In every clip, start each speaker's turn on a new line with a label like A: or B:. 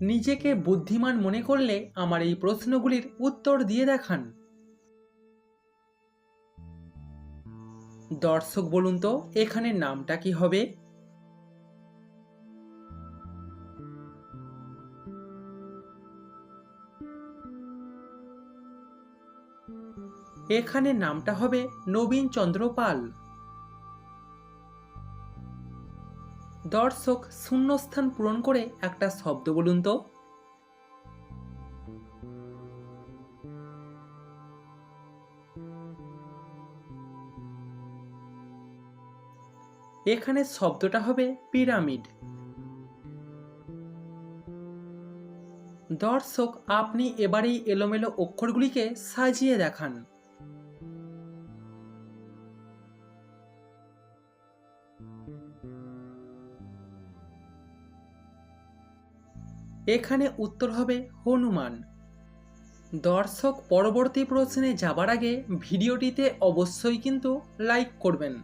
A: নিজেকে বুদ্ধিমান মনে করলে আমার এই প্রশ্নগুলির উত্তর দিয়ে দেখান। দর্শক বলুন তো, এখানে নামটা কি হবে? এখানে নামটা হবে নবীন চন্দ্র পাল। দর্শক শূন্যস্থান পূরণ করে একটা শব্দ বলুন তো। এখানে শব্দটা হবে পিরামিড। দর্শক, আপনি এবারেই এলোমেলো অক্ষরগুলিকে সাজিয়ে দেখান। এখানে উত্তর হবে হনুমান। দর্শক পরবর্তী প্রশ্নে যাবার আগে ভিডিওটিতে অবশ্যই কিন্তু লাইক করবেন।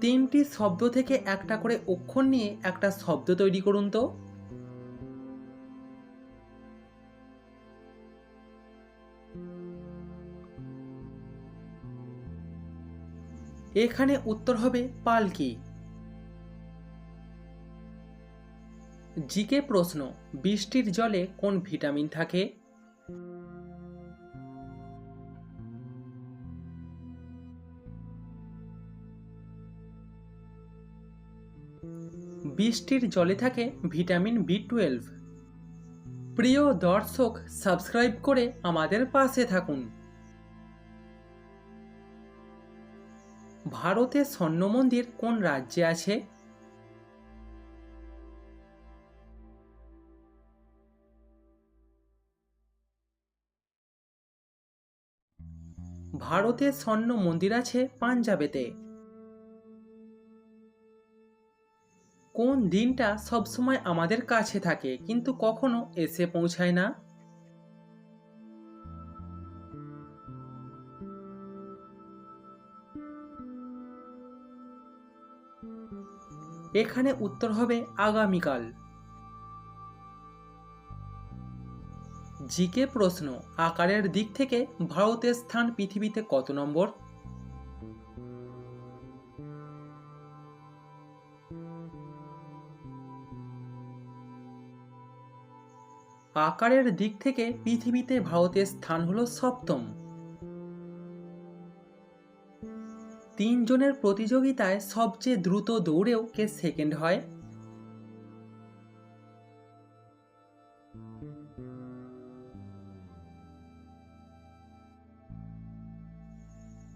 A: তিনটি শব্দ থেকে একটা করে অক্ষর নিয়ে একটা শব্দ তৈরি করুন তো। এখানে উত্তর হবে পালকি। জিকে প্রশ্ন, বৃষ্টির জলে কোন ভিটামিন থাকে? বৃষ্টির জলে থাকে ভিটামিন বি টুয়েলভ। প্রিয় দর্শক, সাবস্ক্রাইব করে আমাদের পাশে থাকুন। ভারতে স্বর্ণ মন্দির কোন রাজ্যে আছে? ভারতে স্বর্ণ মন্দির আছে পাঞ্জাবেতে। কোন দিনটা সবসময় আমাদের কাছে থাকে, কিন্তু কখনো এসে পৌঁছায় না? এখানে উত্তর হবে আগামীকাল। জিকে প্রশ্ন, আকারের দিক থেকে ভারতের স্থান পৃথিবীতে কত নম্বর? আকারের দিক থেকে পৃথিবীতে ভারতের স্থান হলো সপ্তম। তিনজনের প্রতিযোগিতায় সবচেয়ে দ্রুত দৌড়েও কে সেকেন্ড হয়?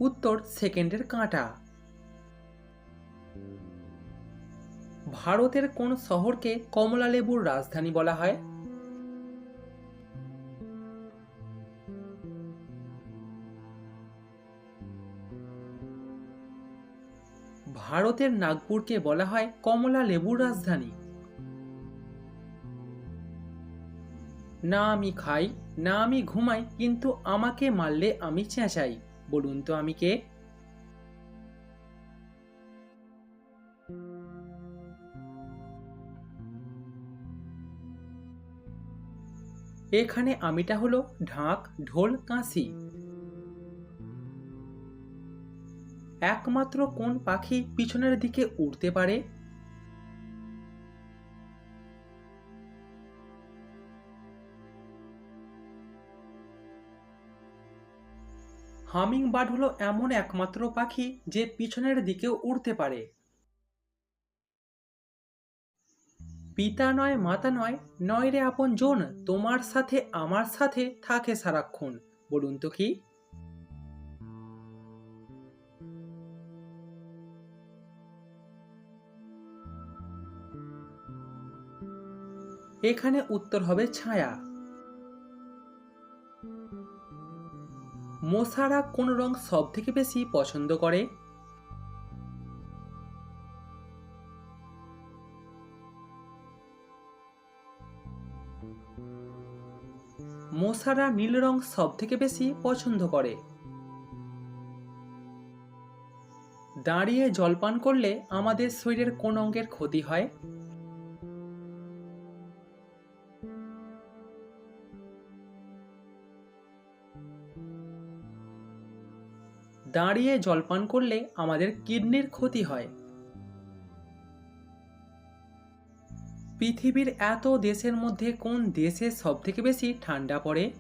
A: উত্তর সেকেন্ডের কাঁটা। ভারতের কোন শহরকে কমলালেবুর রাজধানী বলা হয়? ভারতের নাগপুরকে বলা হয় কমলা লেবুর রাজধানী। না আমি খাই, না আমি ঘুমাই, কিন্তু আমাকে মারলে আমি চেঁচাই। বলুন তো আমি কে? এখানে আমিটা হলো ঢাক, ঢোল, কাঁসি। একমাত্র কোন পাখি পিছনের দিকে উড়তে পারে? হামিং বার্ড হলো এমন একমাত্র পাখি যে পিছনের দিকেও উড়তে পারে। পিতা নয়, মাতা নয় নয় রে আপন জন, তোমার সাথে, আমার সাথে থাকে সারাক্ষণ। বলুন তো কি? এখানে উত্তর হবে ছায়া। মশারা কোন রং সব থেকে বেশি পছন্দ করে? মশারা নীল রং সব থেকে বেশি পছন্দ করে। দাঁড়িয়ে জলপান করলে আমাদের শরীরের কোন অঙ্গের ক্ষতি হয়? দাঁড়িয়ে জলপান করলে আমাদের কিডনির ক্ষতি হয়। পৃথিবীর এত দেশের মধ্যে কোন দেশে সবথেকে বেশি ঠান্ডা পড়ে?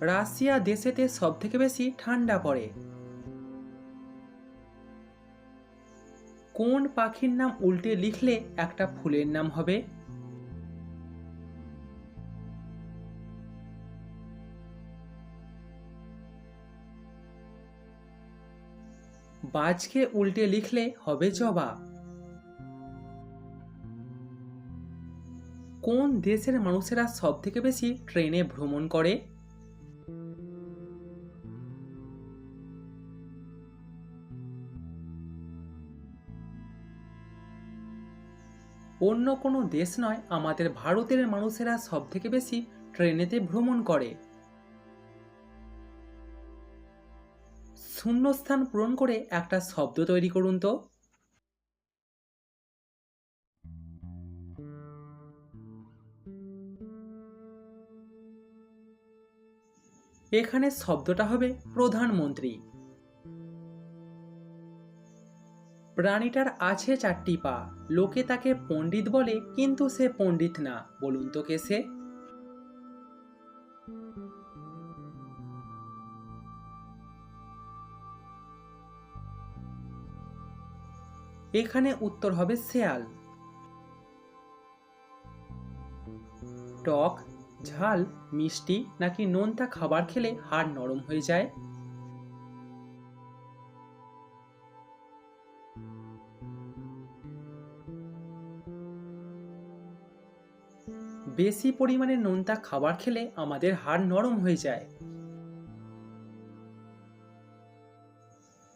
A: রাশিয়া দেশেতে সবথেকে বেশি ঠান্ডা পড়ে। কোন পাখির নাম উল্টে লিখলে একটা ফুলের নাম হবে? বাজকে উল্টে লিখলে হবে জবা। কোন দেশের মানুষেরা সব থেকে বেশি ট্রেনে ভ্রমণ করে? অন্য কোনো দেশ নয়, আমাদের ভারতের মানুষেরা সব থেকে বেশি ট্রেনেতে ভ্রমণ করে। শূন্যস্থান পূরণ করে একটা শব্দ তৈরি করুন তো। এখানে শব্দটা হবে প্রধানমন্ত্রী। প্রাণীটার আছে চারটি পা। লোকে তাকে পণ্ডিত বলে, কিন্তু সে পণ্ডিত না। বলুন তো কে সে? এখানে উত্তর হবে শেয়াল। টক, ঝাল, মিষ্টি নাকি নোনতা খাবার খেলে হাড় নরম হয়ে যায়? বেশি পরিমাণে নোনতা খাবার খেলে আমাদের হাড় নরম হয়ে যায়।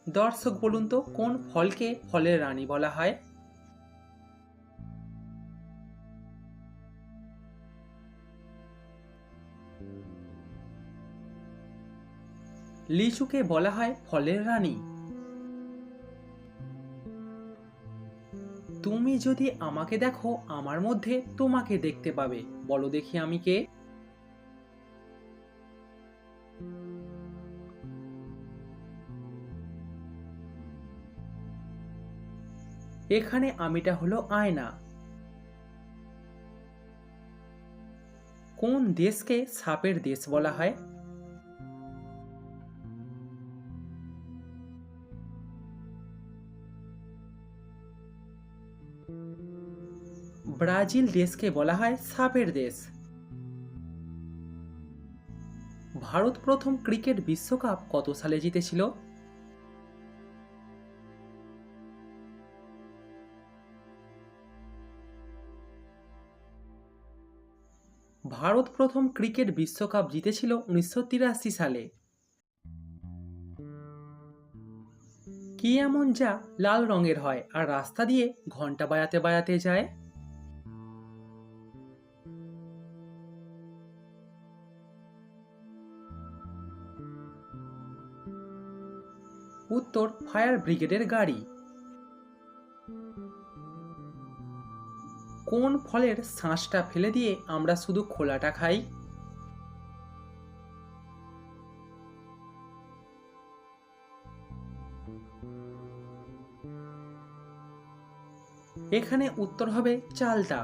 A: দর্শক বলুন তো, কোন ফলকে ফলের রানী বলা হয়? লিচুকে বলা হয় ফলের রানী। তুমি যদি আমাকে দেখো, আমার মধ্যে তোমাকে দেখতে পাবে। বলো দেখি আমি কে। এখানে আমিটা হলো আয়না। কোন দেশকে সাপের দেশ বলা হয়? ব্রাজিল দেশকে বলা হয় সাপের দেশ। ভারত প্রথম ক্রিকেট বিশ্বকাপ কত সালে জিতেছিল? ভারত প্রথম ক্রিকেট বিশ্বকাপ জিতেছিল উনিশশো তিরাশি সালে। কি এমন যা লাল রঙের হয় আর রাস্তা দিয়ে ঘণ্টা বাজাতে বাজাতে যায়? উত্তর ফায়ার ব্রিগেডের গাড়ি। কোন ফলের শাঁসটা ফেলে দিয়ে আমরা শুধু খোলাটা খাই? এখানে উত্তর হবে চালটা।